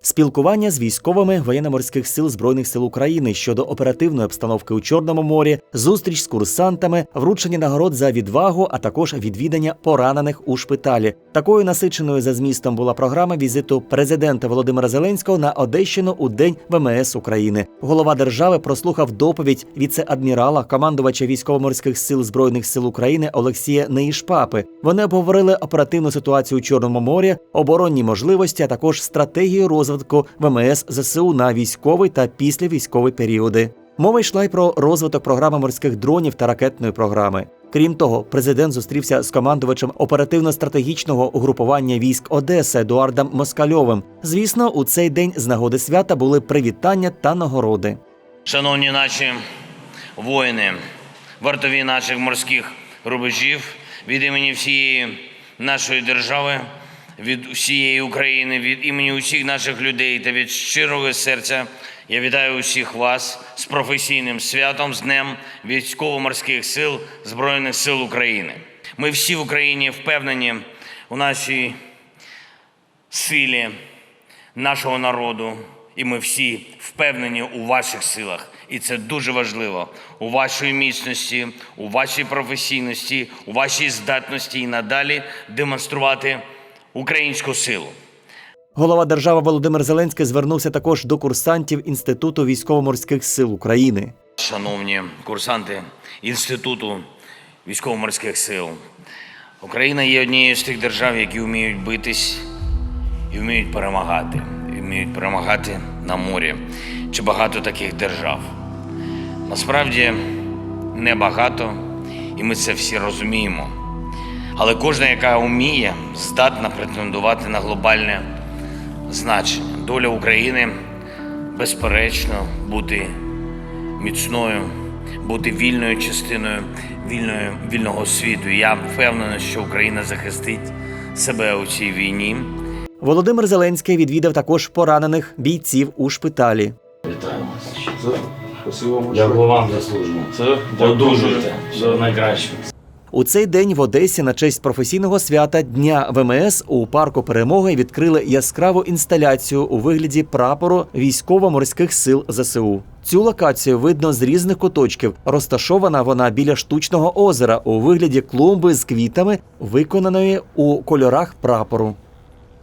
спілкування з військовими воєнно-морських сил збройних сил України щодо оперативної обстановки у Чорному морі, зустріч з курсантами, вручення нагород за відвагу, а також відвідання поранених у шпиталі. Такою насиченою за змістом була програма візиту президента Володимира Зеленського на Одещину у день ВМС України. Голова держави прослухав доповідь віце-адмірала, командувача військово-морських сил збройних сил України Олексія Неїшпапи. Вони обговорили оперативну ситуацію у Чорному морі, оборонні можливості, а також стратегію розвитку ВМС ЗСУ на військовий та післявійськовий періоди. Мова йшла й про розвиток програми морських дронів та ракетної програми. Крім того, президент зустрівся з командувачем оперативно-стратегічного угрупування військ Одеси Едуардом Москальовим. Звісно, у цей день з нагоди свята були привітання та нагороди. Шановні наші воїни, вартові наших морських рубежів, від імені всієї нашої держави, від всієї України, від імені усіх наших людей та від щирого серця я вітаю усіх вас з професійним святом, з Днем військово-морських сил Збройних сил України. Ми всі в Україні впевнені у нашій силі нашого народу, і ми всі впевнені у ваших силах. І це дуже важливо у вашій міцності, у вашій професійності, у вашій здатності і надалі демонструвати українську силу. Голова держави Володимир Зеленський звернувся також до курсантів Інституту військово-морських сил України. Шановні курсанти Інституту військово-морських сил, Україна є однією з тих держав, які вміють битись і вміють перемагати, і вміють перемагати на морі. Чи багато таких держав? Насправді небагато, і ми це всі розуміємо. Але кожна, яка вміє, здатна претендувати на глобальне значення. Доля України, безперечно, бути міцною, бути вільною частиною вільної, вільного світу. Я впевнений, що Україна захистить себе у цій війні. Володимир Зеленський відвідав також поранених бійців у шпиталі. Вітаємо. Це спасибо вам. Дякую вам заслужено. Це Одужуйте. Всього найкращого. У цей день в Одесі на честь професійного свята Дня ВМС у парку перемоги відкрили яскраву інсталяцію у вигляді прапору військово-морських сил ЗСУ. Цю локацію видно з різних куточків. Розташована вона біля штучного озера у вигляді клумби з квітами, виконаної у кольорах прапору.